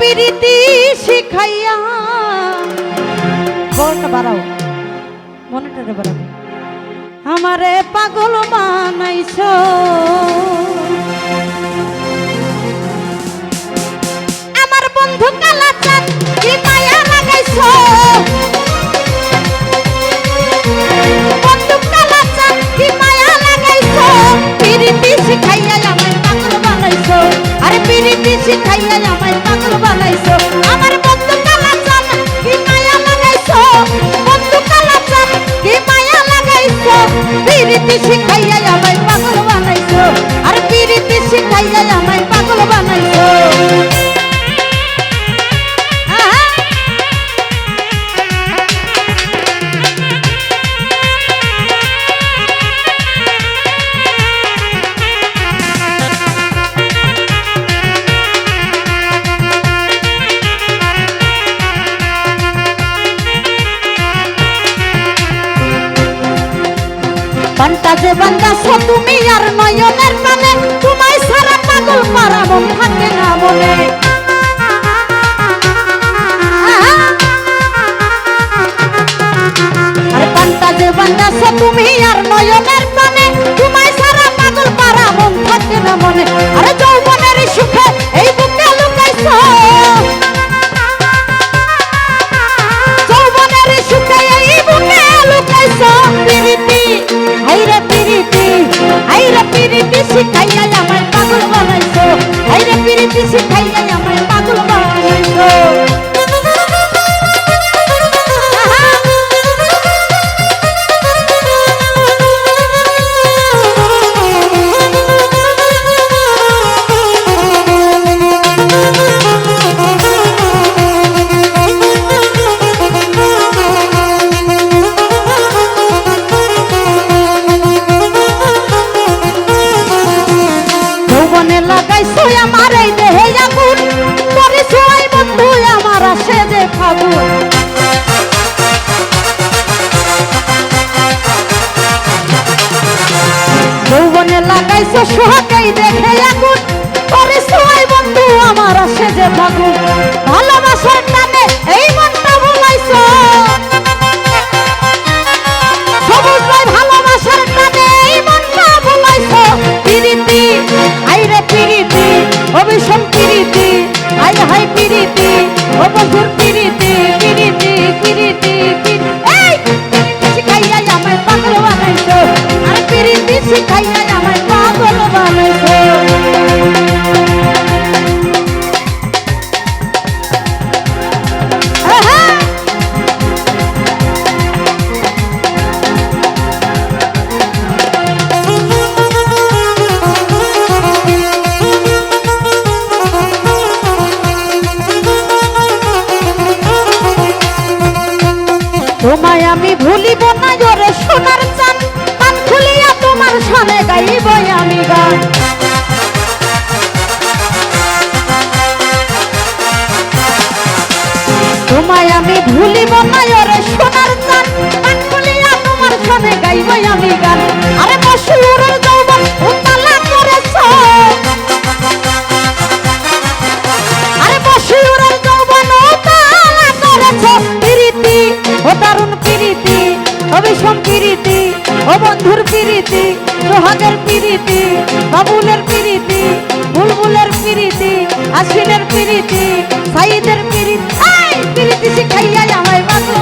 পিরিতি শিখাইয়া। বলটা বাড়াও মনিটরে বাড়াও। আমারে পাগল বানাইছ। বন্ধু কালাচান কি মায়া লাগাইছো? বন্ধু কালাচান কি মায়া লাগাইছো? পিরিতি শিখাইয়া আমায় পাগল বানাইছো। আরে পিরিতি শিখাইয়া আমায় পাগল বানাইছো। আমার বন্ধু শিখাইয়া আমায় পান্তা যে বান্দাছো তুমি আর নয়নের প্রাণে তোমায় সারা পাগল পারা মন থাকে না মনে। আসে যে ফাগুন। যৌবনে লাগাইছো সোহাগেই দেখে আগুন। পরে সোয়াই বন্ধু আমার আসে যে তোমায় আমি ভুলিব না জোরে সোনার চান কান খুলিয়া তোমার সামনে গাইব আমি গান। তোমায় আমি ভুলিব না জোরে সোনার চান কান খুলিয়া তোমার সামনে গাইব আমি গান। ও বন্ধুর প্রীতি সোহাগের প্রীতি, বাবুলের প্রীতি, বুলবুলের প্রীতি, আশ্বিনের প্রীতি, সাইদের প্রীতি। প্রীতি শিখাইয়া আমায় পাগল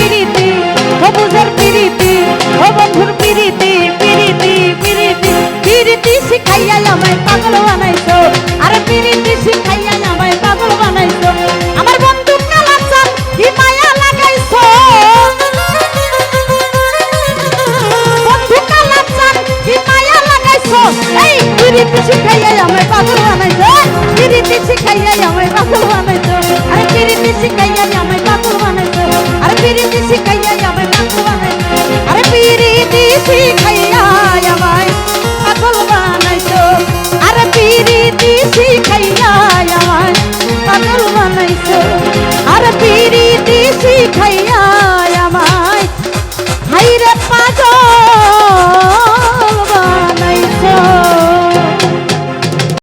দিদি শিখাইয়াই আমার পাগল বানাইছো? দিদি শিখাইয়াই আমার পাগল বানাইছো? আরে দিদি শিখাইয়াই আমার পাগল বানাইছো? আরে দিদি শিখাইয়াই আমার পাগল বানাইছো? আরে দিদি শিখাইয়াই আমার পাগল বানাইছো? আরে দিদি শিখাইয়াই আমার পাগল বানাইছো?